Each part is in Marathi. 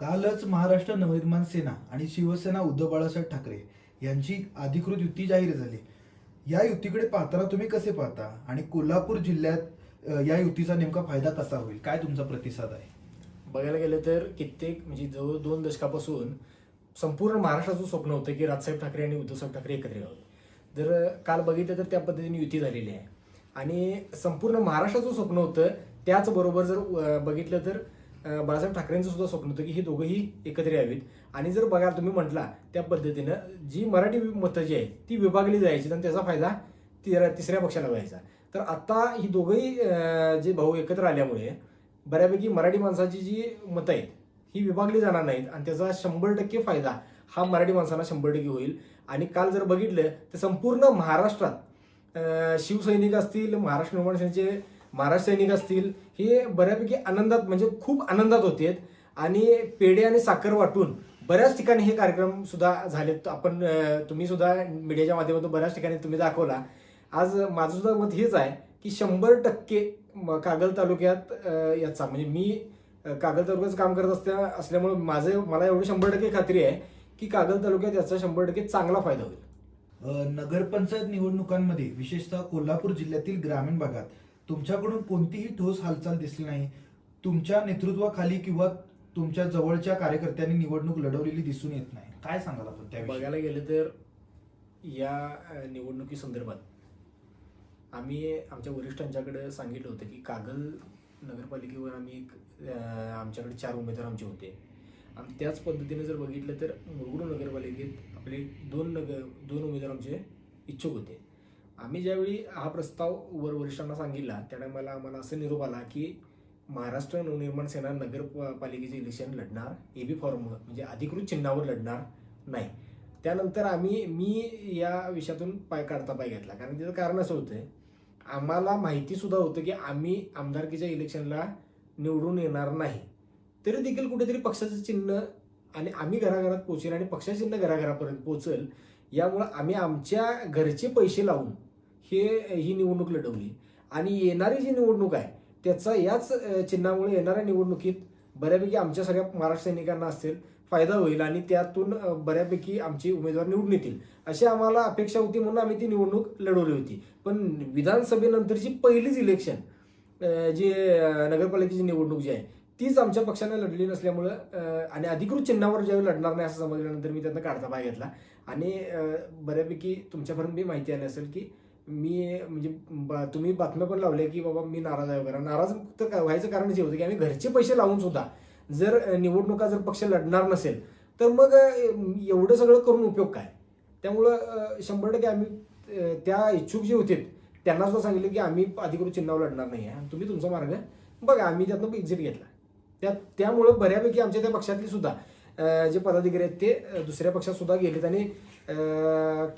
कालच महाराष्ट्र नवनिर्माण सेना आणि शिवसेना उद्धव बाळासाहेब ठाकरे यांची अधिकृत युती जाहीर झाली. या युतीकडे पाहताना तुम्ही कसे पाहता? आणि कोल्हापूर जिल्ह्यात या युतीचा नेमका फायदा कसा होईल? काय तुमचा प्रतिसाद आहे? बघायला गेलं तर कित्येक म्हणजे जवळ दोन दशकापासून संपूर्ण महाराष्ट्राचं स्वप्न होतं की राजसाहेब ठाकरे आणि उद्धवसाहेब ठाकरे एकत्र यावं. जर काल बघितलं तर त्या पद्धतीने युती झालेली आहे. आणि संपूर्ण महाराष्ट्राचं स्वप्न होतं त्याचबरोबर जर बघितलं तर बाळासाहेब ठाकरेंचं सुद्धा स्वप्न होतं की ही दोघंही एकत्र यावीत. आणि जर बघा तुम्ही म्हटला त्या पद्धतीनं जी मराठी मतं जी आहेत ती विभागली जायची आणि त्याचा फायदा तिरा- तिसऱ्या पक्षाला व्हायचा. तर आत्ता ही दोघंही जे भाऊ एकत्र आल्यामुळे बऱ्यापैकी मराठी माणसाची जी मतं आहेत ही विभागली जाणार नाहीत आणि त्याचा शंभर टक्के फायदा हा मराठी माणसांना शंभर टक्के होईल. आणि काल जर बघितलं तर संपूर्ण महाराष्ट्रात शिवसैनिक असतील महाराष्ट्र निर्माण सेनेचे महाराष्ट्र सैनिक असतील हे बऱ्यापैकी आनंदात म्हणजे खूप आनंदात होते आणि पेढे आणि साखर वाटून बऱ्याच ठिकाणी हे कार्यक्रम सुद्धा झालेत. आपण तुम्ही सुद्धा मीडियाच्या माध्यमातून बऱ्याच ठिकाणी तुम्ही दाखवला. आज माझं सुद्धा मत हेच आहे की शंभर टक्के कागल तालुक्यात याचा म्हणजे मी कागल तालुक्याचं काम करत असल्या असल्यामुळे माझं मला एवढी शंभर टक्के खात्री आहे की कागल तालुक्यात याचा शंभर टक्के चांगला फायदा होईल. नगरपंचायत निवडणुकांमध्ये विशेषतः कोल्हापूर जिल्ह्यातील ग्रामीण भागात तुमच्याकडून कोणतीही ठोस हालचाल दिसली नाही. तुमच्या नेतृत्वाखाली किंवा तुमच्या जवळच्या कार्यकर्त्यांनी निवडणूक लढवलेली दिसून येत नाही. काय सांगाल आपण त्या बघायला गेलं तर या निवडणुकीसंदर्भात आम्ही आमच्या वरिष्ठांच्याकडे सांगितलं होतं की कागल नगरपालिकेवर आम्ही एक आमच्याकडे चार उमेदवार आमचे होते. आणि त्याच पद्धतीने जर बघितलं तर मुरगुड नगरपालिकेत आपले दोन नगर दोन उमेदवार आमचे इच्छुक होते. आम्ही ज्यावेळी हा प्रस्ताव वर वरिष्ठांना सांगितला त्याने मला आम्हाला असं निरोप आला की महाराष्ट्र नवनिर्माण सेना नगर पालिकेचे इलेक्शन लढणार ए बी फॉर्म म्हणजे अधिकृत चिन्हावर लढणार नाही. त्यानंतर आम्ही मी या विषयातून पाय काढता पाय घेतला. कारण त्याचं कारण असं होतं आम्हाला माहितीसुद्धा होतं की आम्ही आमदारकीच्या इलेक्शनला निवडून येणार नाही. तरी देखील कुठेतरी पक्षाचं चिन्ह आणि आम्ही घराघरात पोचेल आणि पक्षाचं चिन्ह घराघरापर्यंत पोचेल यामुळं आम्ही आमच्या घरचे पैसे लावून हे ही निवडणूक लढवली. आणि येणारी जी निवडणूक आहे त्याचा याच चिन्हामुळे येणाऱ्या निवडणुकीत बऱ्यापैकी आमच्या सगळ्या महाराष्ट्र सैनिकांना असेल फायदा होईल आणि त्यातून बऱ्यापैकी आमची उमेदवार निवडून येतील. अशी आम्हाला अपेक्षा होती म्हणून आम्ही ती निवडणूक लढवली होती. पण विधानसभेनंतरची पहिलीच इलेक्शन जी नगरपालिकेची निवडणूक जी आहे तीच आमच्या पक्षाने लढली नसल्यामुळं आणि अधिकृत चिन्हावर ज्यावेळी लढणार नाही असं समजल्यानंतर मी त्यांना काढता पाय घेतला. आणि बऱ्यापैकी तुमच्यापर्यंत मी माहिती आली असेल की मी म्हणजे तुम्ही बातम्या पण लावल्या की बाबा मी नाराज आहे वगैरे. नाराज तर व्हायचं कारण जे होतं की आम्ही घरचे पैसे लावून सुद्धा जर निवडणुका जर पक्ष लढणार नसेल तर मग एवढं सगळं करून उपयोग काय? त्यामुळं शंभर टक्के आम्ही त्या इच्छुक जे होते त्यांना सुद्धा सांगितलं की आम्ही अधिकृत चिन्हावर लढणार नाही. आहे तुम्ही तुमचा मार्ग बघा आम्ही त्यातनं एक्झिट घेतला. त्या त्यामुळं बऱ्यापैकी आमच्या त्या पक्षातली सुद्धा जे पदाधिकारी आहेत ते दुसऱ्या पक्षात सुद्धा गेलेत आणि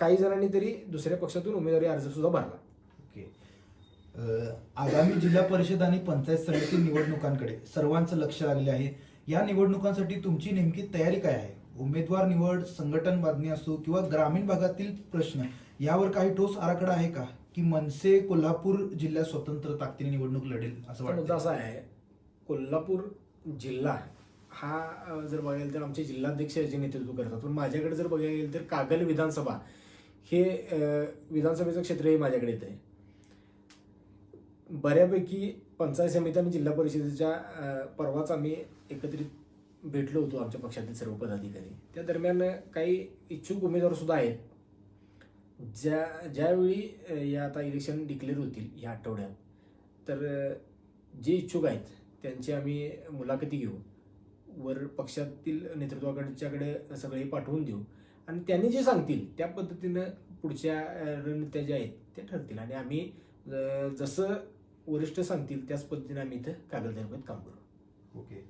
काही जणांनी तरी दुसऱ्या पक्षातून उमेदवारी अर्ज सुद्धा भरला. ओके. आगामी जिल्हा परिषद आणि पंचायत समिती निवडणुकांकडे सर्वांचं लक्ष लागले आहे. या निवडणुकांसाठी तुमची नेमकी तयारी काय आहे? उमेदवार निवड संघटन बांधणी असो किंवा ग्रामीण भागातील प्रश्न यावर काही ठोस आराखडा आहे का? की मनसे कोल्हापूर जिल्ह्यात स्वतंत्र ताकदीने निवडणूक लढेल असं वाटतं असा आहे कोल्हापूर जिल्हा हा जर बघायला तर आमचे जिल्हाध्यक्ष याचे नेतृत्व करतात. पण माझ्याकडे जर बघायला गेलं तर कागल विधानसभा हे विधानसभेचं विधानसभेचं क्षेत्रही माझ्याकडे येत आहे बऱ्यापैकी पंचायत समिती आणि जिल्हा परिषदेच्या परवाच आम्ही एकत्रित भेटलो होतो आमच्या पक्षातील सर्व पदाधिकारी. त्या दरम्यान काही इच्छुक उमेदवार सुद्धा आहेत. ज्या ज्यावेळी या आता इलेक्शन डिक्लेअर होतील या आठवड्यात तर जे इच्छुक आहेत त्यांची आम्ही मुलाखती घेऊ. वर पक्षातील नेतृत्वाकडच्याकडे सगळे पाठवून देऊ. आणि त्यांनी जे सांगतील त्या पद्धतीनं पुढच्या अ, रणनीत्या ज्या आहेत त्या ठरतील. आणि आम्ही जसं वरिष्ठ सांगतील त्याच पद्धतीने आम्ही इथं कागद काम करू. ओके.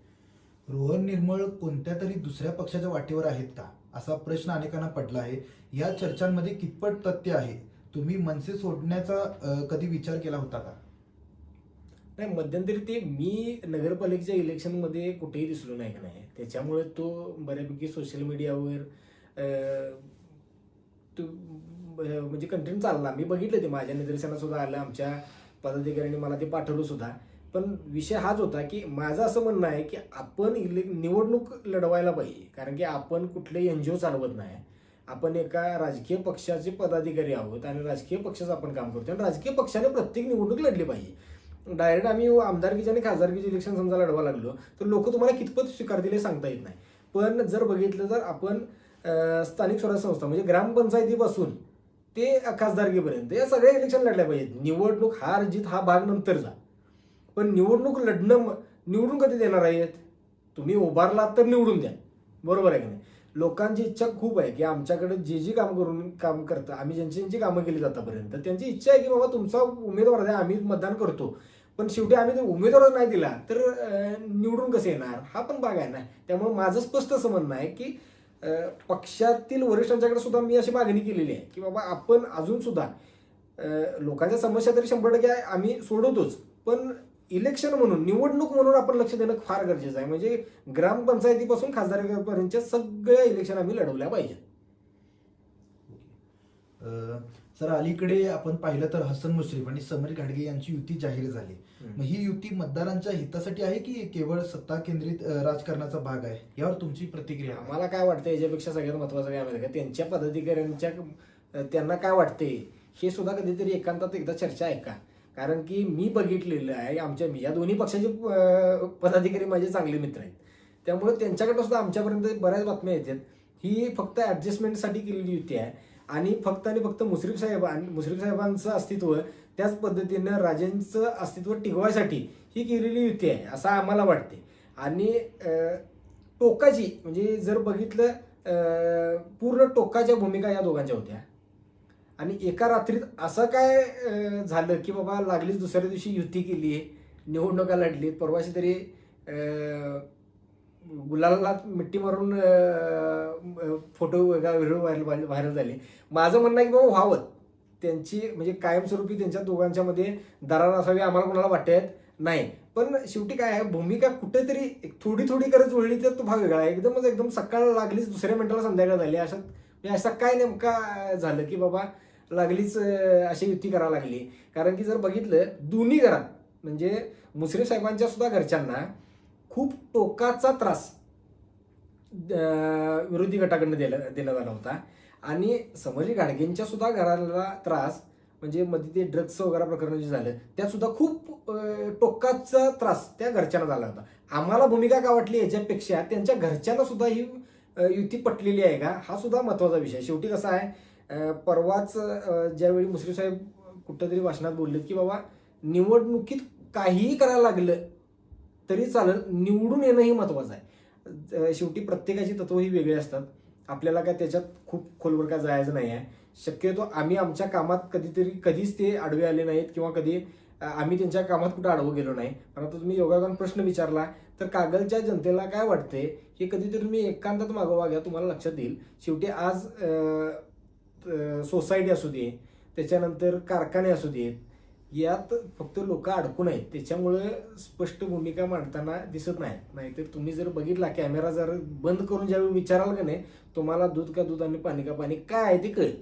रोहन निर्मळ कोणत्या तरी दुसऱ्या पक्षाच्या वाटेवर आहेत का? असा प्रश्न अनेकांना पडला आहे. या चर्चांमध्ये कितपत तथ्य आहे? तुम्ही मनसे सोडण्याचा कधी विचार केला होता का? नाही मध्यंतरी ते मी नगरपालिकेच्या इलेक्शनमध्ये कुठेही दिसलो नाही का नाही? त्याच्यामुळे तो बऱ्यापैकी सोशल मीडियावर तो म्हणजे कंटेंट चालला. मी बघितलं ते. माझ्या निदर्शनात सुद्धा आलं आमच्या पदाधिकाऱ्यांनी मला ते पाठवलं सुद्धा. पण विषय हाच होता की माझं असं म्हणणं आहे की आपण इले निवडणूक लढवायला पाहिजे. कारण की आपण कुठले एन जी ओ चालवत नाही. आपण एका राजकीय पक्षाचे पदाधिकारी आहोत आणि राजकीय पक्षाचं आपण काम करतो आणि राजकीय पक्षाने प्रत्येक निवडणूक लढली पाहिजे. डायरेक्ट आम्ही आमदारकीचे आणि खासदारकीचे इलेक्शन समजा लढवा लागलो तर लोक तुम्हाला कितपत स्वीकारतील हे सांगता येत नाही. पण जर बघितलं तर आपण स्थानिक स्वराज्य संस्था म्हणजे ग्रामपंचायतीपासून ते खासदारकीपर्यंत या सगळ्या इलेक्शन लढल्या पाहिजेत. निवडणूक हार जीत हा भाग नंतरचा पण निवडणूक लढणं निवडून कधी देणार आहेत? तुम्ही उभारलात तर निवडून द्या. बरोबर आहे की नाही? लोकांची इच्छा खूप आहे की आमच्याकडे जे जी काम करून काम करतं आम्ही ज्यांची ज्यांची कामं केली जातापर्यंत त्यांची इच्छा आहे की बाबा तुमचा उमेदवार आहे आम्ही मतदान करतो. पण शेवटी आम्ही जर उमेदवार नाही दिला तर निवडून कसं येणार? हा पण भाग आहे ना. त्यामुळे माझं स्पष्ट असं म्हणणं आहे की पक्षातील वरिष्ठांच्याकडे सुद्धा मी अशी मागणी केलेली आहे की बाबा आपण अजून सुद्धा लोकांच्या समस्या तरी शंभर टक्के आम्ही सोडवतोच. पण इलेक्शन म्हणून निवडणूक म्हणून आपण लक्ष देणं फार गरजेचं आहे. म्हणजे ग्रामपंचायतीपासून खासदारपर्यंतच्या सगळ्या इलेक्शन आम्ही लढवल्या पाहिजेत. सर अलीकडे आपण पाहिलं तर हसन मुश्रीफ आणि समीर घाडगे यांची युती जाहीर झाली. मग ही युती मतदारांच्या हितासाठी आहे की केवळ सत्ता केंद्रित राजकारणाचा भाग आहे? यावर तुमची प्रतिक्रिया? आम्हाला काय वाटतं याच्यापेक्षा सगळ्यात महत्वाचं काय माहिती का? त्यांच्या पदाधिकाऱ्यांच्या त्यांना काय वाटते हे सुद्धा कधीतरी एकांतात एकदा चर्चा आहे का? कारण की मी बघितलेलं आहे आमच्या मी या दोन्ही पक्षाचे पदाधिकारी माझे चांगले मित्र आहेत. त्यामुळे त्यांच्याकडे सुद्धा आमच्यापर्यंत बऱ्याच बातम्या येतात. ही फक्त ॲडजस्टमेंटसाठी केलेली युती आहे. आणि फक्त आणि फक्त मुश्रीफ साहेब आणि मुश्रीफ साहेबांचं अस्तित्व त्याच पद्धतीनं राजेंचं अस्तित्व टिकवायसाठी ही केलेली युती आहे असं आम्हाला वाटते आणि टोकाची म्हणजे जर बघितलं पूर्ण टोकाच्या भूमिका या दोघांच्या होत्या. आणि एका रात्रीत असं काय झालं की बाबा लागलीच दुसऱ्या दिवशी युती केली आहे निवडणुका लढली परवाशी तरी गुलाला मिट्टी मारून photo photo video viral viral झाले. माझं म्हणणं आहे की बाबा व्हावं. त्यांची म्हणजे कायमस्वरूपी त्यांच्या दोघांच्यामध्ये दरार असावी आम्हाला कोणाला वाटत नाही. पण शेवटी काय आहे भूमिका कुठेतरी एक थोडी थोडी करत जुळली तर तो भाग वेगळा आहे. एकदमच एकदम सकाळ लागलीच दुसऱ्या मिनिटाला संध्याकाळ झाली. अशात म्हणजे असं काय नेमका झालं की बाबा लागलीच अशी युती करावी लागली. कारण की जर बघितलं दोन्ही घरात म्हणजे मुसरे साहेबांच्या सुद्धा घरच्यांना खूप टोकाचा त्रास विरोधी गटाकडनं दिला देण्यात आला होता. आणि समजी गाडगेंच्या सुद्धा घराला त्रास म्हणजे मध्ये ते ड्रग्स वगैरे प्रकरण जे झालं त्यात सुद्धा खूप टोकाचा त्रास त्या घरच्यांना झाला होता. आम्हाला भूमिका का वाटली याच्यापेक्षा त्यांच्या घरच्यांना सुद्धा ही युती पटलेली आहे का? हा सुद्धा महत्त्वाचा विषय. शेवटी कसा आहे परवाच ज्यावेळी मुश्रीफ साहेब कुठंतरी भाषणात बोलले की बाबा निवडणुकीत काहीही करायला लागलं तरी चालेल निवडून येणं ही महत्वाचं आहे. शेवटी प्रत्येकाची तत्व ही वेगळी असतात. आपल्याला काय त्याच्यात खूप खोलवर काय जायचं नाही आहे. शक्यतो आम्ही आमच्या कामात कधीतरी कधीच ते आडवे आले नाहीत किंवा कधी आम्ही त्यांच्या कामात कुठं आडवं गेलो नाही. पण आता तुम्ही योगागान प्रश्न विचारला तर कागलच्या जनतेला काय वाटते हे कधीतरी तुम्ही एकांतात मागोवा घ्या तुम्हाला लक्षात येईल. शेवटी आज सोसायटी असू दे त्याच्यानंतर कारखाने असू देत यात फक्त लोक अडकून आहेत. त्याच्यामुळे स्पष्ट भूमिका मांडताना दिसत नाहीत नाहीतर तुम्ही जर बघितला कॅमेरा जर बंद करून ज्यावेळी विचाराल का नाही तुम्हाला दूध का दूध आणि पाणी का पाणी काय आहे ते कळेल.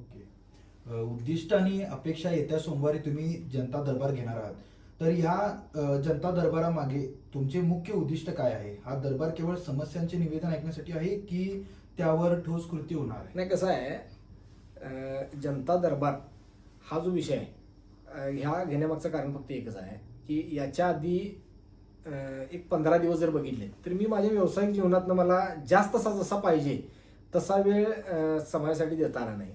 ओके. उद्दिष्ट आणि अपेक्षा येत्या सोमवारी तुम्ही जनता दरबार घेणार आहात. तर ह्या जनता दरबारामागे तुमचे मुख्य उद्दिष्ट काय आहे? हा दरबार केवळ समस्यांचे निवेदन ऐकण्यासाठी आहे की त्यावर ठोस कृती होणार आहे. नाही कसं आहे जनता दरबार हा जो विषय आहे ह्या घेण्यामागचं कारण फक्त एकच आहे की याच्या आधी एक पंधरा दिवस जर बघितले तर मी माझ्या व्यावसायिक जीवनातनं मला जास्त असा जसा पाहिजे तसा वेळ समाजासाठी देता आला नाही.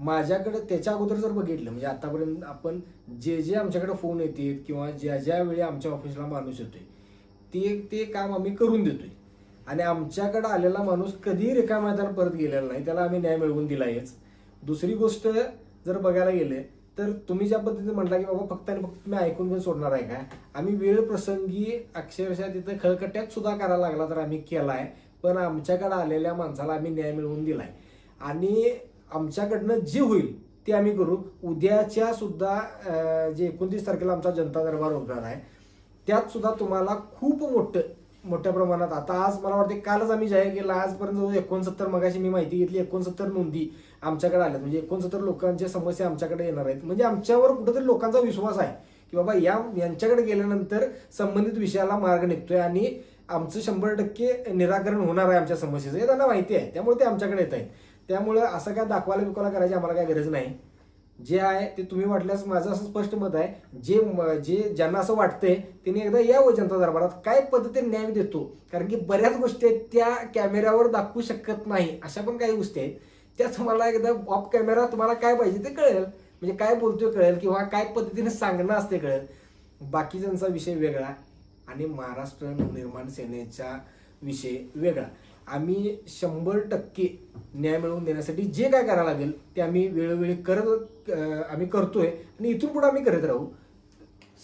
माझ्याकडे त्याच्या अगोदर जर बघितलं म्हणजे आतापर्यंत आपण जे जे आमच्याकडे फोन येतात किंवा ज्या ज्या वेळी आमच्या ऑफिसला माणूस येतोय ते ते काम आम्ही करून देतोय. आणि आमच्याकडे आलेला माणूस कधीही कधी रिकाम्यादार परत गेलेला नाही. त्याला आम्ही न्याय मिळवून दिलायच. दुसरी गोष्ट जर बघायला गेले तर तुम्ही ज्या पद्धतीने म्हटला की बाबा फक्त आणि फक्त तुम्ही ऐकून घेऊन सोडणार आहे काय आम्ही वेळ प्रसंगी अक्षरशः तिथं खळकट्यात सुद्धा करायला लागला तर आम्ही केला आहे पण आमच्याकडे आलेल्या माणसाला आम्ही न्याय मिळवून दिलाय. आणि आमच्याकडनं जे होईल ते आम्ही करू. उद्याच्या सुद्धा जे एकोणतीस तारखेला आमचा जनता दरबार होणार आहे त्यात सुद्धा तुम्हाला खूप मोठं मोठ्या प्रमाणात. आता आज मला वाटते कालच आम्ही जाहीर केला. आजपर्यंत एकोणसत्तर मगाशी मी माहिती घेतली एकोणसत्तर नोंदी आमच्याकडे आल्यात. म्हणजे एकोणसत्तर लोकांच्या समस्या आमच्याकडे येणार आहेत. म्हणजे आमच्यावर कुठेतरी लोकांचा विश्वास आहे की बाबा या यांच्याकडे गेल्यानंतर संबंधित विषयाला मार्ग निघतोय आणि आमचं शंभर टक्के निराकरण होणार आहे आमच्या समस्येचं. हे त्यांना माहिती आहे. त्यामुळे ते आमच्याकडे येत आहेत. त्यामुळं असं काय दाखवायला बिकवायला करायची आम्हाला काय गरज नाही. जे आहे ते तुम्ही वाटल्यास माझं असं स्पष्ट मत आहे. जे म- जे ज्यांना असं वाटतंय त्यांनी एकदा यावं जनता दरबारात काय पद्धतीने न्याय देतो? कारण की बऱ्याच गोष्टी आहेत त्या कॅमेऱ्यावर दाखवू शकत नाही. अशा पण काही गोष्टी आहेत. त्या तुम्हाला एकदा ऑफ कॅमेरा तुम्हाला काय पाहिजे ते कळेल. म्हणजे काय बोलतोय कळेल किंवा काय पद्धतीने सांगणं असते कळेल. बाकीच्यांचा विषय वेगळा आणि महाराष्ट्र नवनिर्माण सेनेचा विषय वेगळा. आम्ही शंभर टक्के न्याय मिळवून देण्यासाठी जे काय करायला लागेल ते आम्ही वेळोवेळी करत आम्ही करतोय. आणि इथून पुढे आम्ही करत राहू.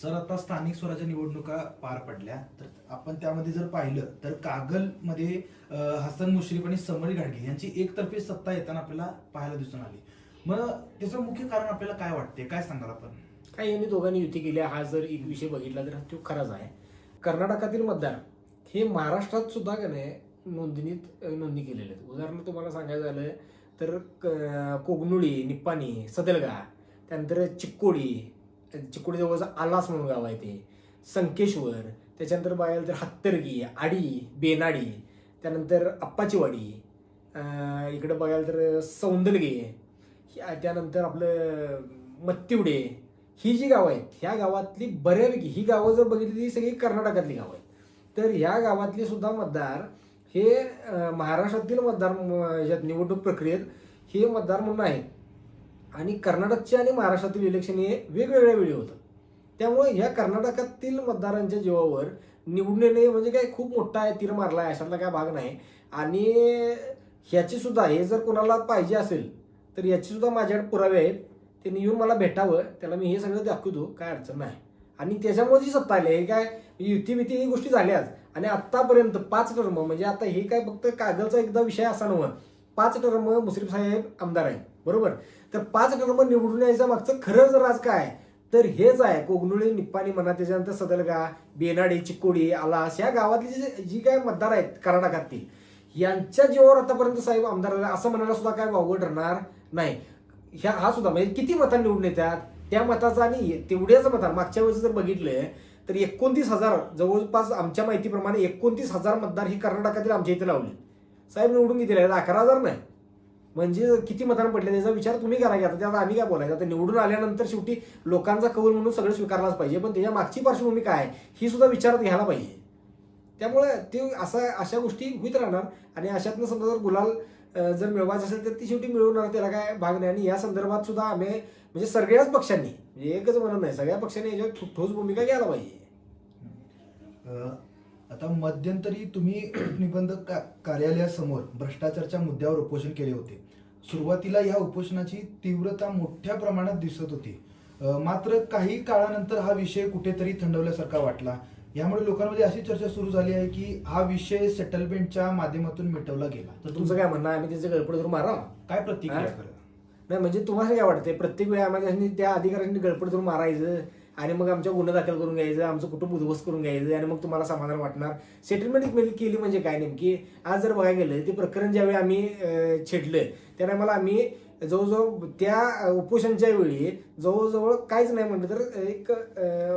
सर आता स्थानिक स्वराज्य निवडणुका पार पडल्या. तर आपण त्यामध्ये जर पाहिलं तर कागलमध्ये हसन मुश्रीफ आणि समरी घाडगे यांची एकतर्फी सत्ता येताना आपल्याला पाहायला दिसून आली. मग त्याचं मुख्य कारण आपल्याला काय वाटते काय सांगाल आपण? काय यांनी दोघांनी युती केली. हा जर एक विषय बघितला तर तो खराच आहे. कर्नाटकातील मतदार हे महाराष्ट्रात सुद्धा का नाही नोंदणीत नोंदणी केलेले आहेत. उदाहरण तुम्हाला सांगायचं झालं तर क- कोगनुळी निप्पाणी सदलगा त्यानंतर चिक्कोडी चिक्कोडीजवळचं आलास म्हणून गाव आहे ते संकेश्वर त्याच्यानंतर बघायला तर हत्तरगी आडी बेनाडी त्यानंतर अप्पाचीवाडी इकडं बघायला तर सौंदलगे त्यानंतर आपलं मत्तिवडे ही जी गावं आहेत ह्या गावातली बऱ्यापैकी ही गावं जर बघितली ती सगळी कर्नाटकातली गावं आहेत. तर ह्या गावातले सुद्धा मतदार हे महाराष्ट्रातील मतदार म- निवडणूक प्रक्रियेत हे मतदार म्हणून आहेत. आणि कर्नाटकचे आणि महाराष्ट्रातील इलेक्शन हे वेगवेगळ्या वेळी होतं त्यामुळे ह्या कर्नाटकातील मतदारांच्या जीवावर निवडून येणे म्हणजे काय खूप मोठा आहे तीर मारला आहे अशातला काय भाग नाही. आणि ह्याची सुद्धा हे जर कोणाला पाहिजे असेल तर याची सुद्धा माझ्याकडे पुरावे आहेत. त्यांनी येऊन मला भेटावं त्याला मी हे सगळं दाखवतो काय अडचण नाही. आणि त्याच्यामुळे जी सत्ता आली हे काय युती बिती ही गोष्टी झाल्याच. आणि आतापर्यंत पाच टर्म म्हणजे आता हे काय फक्त कागदचा एकदा विषय असा नव्हता पाच टर्म मुश्रीफ साहेब आमदार आहे बरोबर? तर पाच टर्म निवडून यायचं मागचं खरंच राज काय तर हेच आहे कोगनुळे निप्पाणी म्हणा त्याच्यानंतर सदलगा बेनाडे चिकोडी आलास या गावातली जी जी काय मतदार आहेत कर्नाटकातील यांच्या जीवावर आतापर्यंत साहेब आमदार झाले. असं म्हणायला सुद्धा काय वावगं ठरणार नाही. ह्या हा सुद्धा म्हणजे किती मतांनी निवडून येतात? त्या मताचा आणि तेवढ्याच मतांना मागच्या वेळेस जर बघितलं तर एकोणतीस हजार जवळपास आमच्या माहितीप्रमाणे एकोणतीस हजार मतदार ही कर्नाटकातील आमच्या इथे लावले. साहेब निवडून किती राहिले अकरा हजार नाही. म्हणजे किती मतदान पडले? त्याचा विचार तुम्ही करा की आता त्यात आम्ही काय बोलायचं? आता निवडून आल्यानंतर शेवटी लोकांचा कौल म्हणून सगळं स्वीकारलाच पाहिजे. पण त्याच्या मागची पार्श्वभूमी काय आहे, ही सुद्धा विचारात घ्यायला पाहिजे. त्यामुळे ते असा अशा गोष्टी होत राहणार. आणि अशातनं समजा जर गुलाल जर मिळवायचं असेल तर ती शेवटी मिळवणार. त्याला काय भाग नाही. आणि या संदर्भात सुद्धा आम्ही म्हणजे सगळ्याच पक्षांनी म्हणजे एकच म्हणत नाही सगळ्या पक्षांनी याच्यावर ठोस भूमिका घ्यायला पाहिजे. आता मध्यंतरी तुम्ही निबंधक का- कार्यालयासमोर भ्रष्टाचारच्या मुद्द्यावर उपोषण केले होते. सुरुवातीला या उपोषणाची तीव्रता मोठ्या प्रमाणात दिसत होती. मात्र काही काळानंतर हा विषय कुठेतरी थंडवल्यासारखा वाटला. यामुळे लोकांमध्ये अशी चर्चा सुरू झाली आहे की हा विषय सेटलमेंटच्या माध्यमातून मिटवला गेला. तर तुमचं काय म्हणणं आहे? आम्ही त्याचं गळपड धरून मारा काय प्रतिक्रिया नाही म्हणजे तुम्हाला काय वाटते प्रत्येक वेळी आम्हाला त्या अधिकाऱ्यांनी गडपड करून मारायचं आणि मग आमच्या गुन्हा दाखल करून घ्यायचं आमचं कुटुंब उद्ध्वस्त करून घ्यायचं आणि मग तुम्हाला समाधान वाटणार. सेटलमेंट म्हणजे केली म्हणजे काय नेमकी? आज जर बघायला गेलं ते प्रकरण ज्यावेळी आम्ही छेडलं त्या टायमाला आम्ही जवळजवळ त्या उपोषणच्या वेळी जवळजवळ काहीच नाही म्हटलं तर एक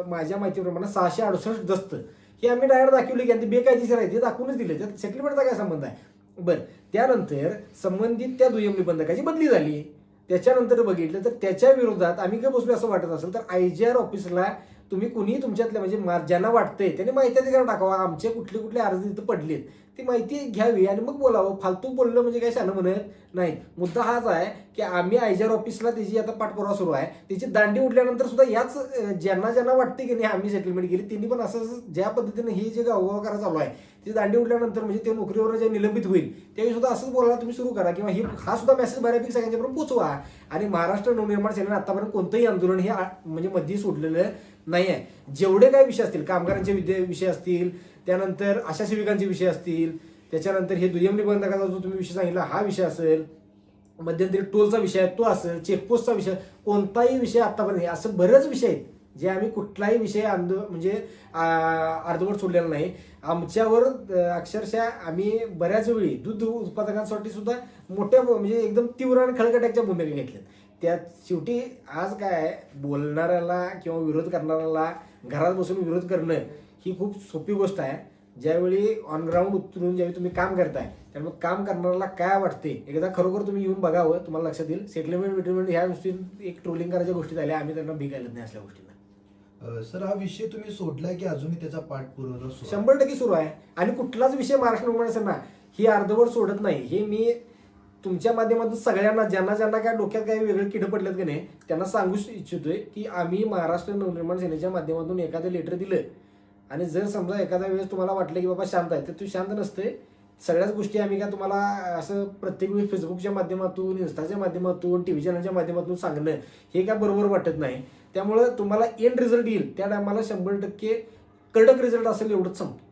माझ्या माहितीप्रमाणे सहाशे अडुसष्ट दस्त हे आम्ही डायरेक्ट दाखवले की आणि ते बेकायदेशीर आहे ते दाखवूनच दिले. त्यात सेटलमेंटचा काय संबंध आहे? बरं त्यानंतर संबंधित त्या दुय्यम निबंधकाची बदली झाली. त्याच्यानंतर बघितलं तर त्याच्या विरोधात आम्ही काय बसलो असं वाटत असेल तर आय जी आर ऑफिसला तुम्ही कुणी तुमच्यातल्या म्हणजे ज्यांना वाटतंय त्यांनी माहिती अधिकार टाकावा. आमचे कुठले कुठले अर्ज तिथं पडलेत. ती माहिती घ्यावी आणि मग बोलावं. फालतू बोललं म्हणजे काय शानं म्हणत नाही. मुद्दा हाच आहे की आम्ही आय जी आर ऑफिसला त्याची आता पाठपुरावा सुरू आहे. त्याची दांडी उडल्यानंतर सुद्धा याच ज्यांना ज्यांना वाटते की नाही आम्ही सेटलमेंट केली त्यांनी पण असं ज्या पद्धतीने ही जे गावगाव करा चालू आहे ती दांडी उडल्यानंतर म्हणजे ते नोकरीवर जे निलंबित होईल त्यावेळी सुद्धा असंच बोलायला तुम्ही सुरू करा किंवा हे हा सुद्धा मेसेज बऱ्यापैकी सगळ्यांच्यापर्यंत पोचवा. आणि महाराष्ट्र नवनिर्माण सेनेने आतापर्यंत कोणतंही आंदोलन हे आ- म्हणजे मध्ये सोडलेलं नाही आहे जेवढे काही विषय असतील कामगारांचे विद्या विषय असतील त्यानंतर आशा सेविकांचे विषय असतील त्याच्यानंतर हे दुय्यम निबंधकाचा जो तुम्ही विषय सांगितला हा विषय असेल मध्यंतरी टोलचा विषय आहे तो असेल चेकपोस्टचा विषय कोणताही विषय आतापर्यंत असं बरेच विषय आहेत जे आम्ही कुठलाही विषय आंदो म्हणजे अर्धवट सोडलेला नाही. आमच्यावर अक्षरशः आम्ही बऱ्याच वेळी दूध उत्पादकांसाठी सुद्धा मोठ्या म्हणजे एकदम तीव्र आणि खळकट्याच्या भूमिका घेतल्यात. त्यात शेवटी आज काय बोलणाऱ्याला किंवा विरोध करणाऱ्याला घरात बसून विरोध करणं ही खूप सोपी गोष्ट आहे. ज्यावेळी ऑन ग्राउंड उतरून ज्यावेळी तुम्ही काम करताय त्यामुळे काम करणाऱ्याला काय वाटते? एकदा खरोखर तुम्ही येऊन बघावं तुम्हाला लक्षात येईल. सेटलमेंट विटलमेंट ह्या गोष्टी एक ट्रोलिंग करायच्या गोष्टी झाल्या आम्ही त्यांना भिगायला नाही असल्या गोष्टींना. सर हा विषय तुम्ही सोडलाय की अजूनही त्याचा पाठपुरावा सुरू आहे? शंभर टक्के सुरू आहे. आणि कुठलाच विषय महाराष्ट्र निर्माण ना ही अर्धवट सोडत नाही. हे मी तुमच्या माध्यमातून सगळ्यांना ज्यांना ज्यांना काय डोक्यात काही वेगळे किडं पडलेत की नाही त्यांना सांगू इच्छितोय की आम्ही महाराष्ट्र नवनिर्माण सेनेच्या माध्यमातून एखादं लेटर दिलं. आणि जर समजा एखाद्या वेळेस तुम्हाला वाटलं की बाबा शांत आहे तर तू शांत नसते सगळ्याच गोष्टी आम्ही काय तुम्हाला असं प्रत्येक वेळी फेसबुकच्या माध्यमातून इन्स्टाच्या माध्यमातून टी व्ही चॅनलच्या माध्यमातून सांगणं हे काय बरोबर वाटत नाही. त्यामुळं तुम्हाला एंड रिझल्ट येईल. त्या टायमाला शंभर टक्के कडक रिझल्ट असेल एवढंच सांगतो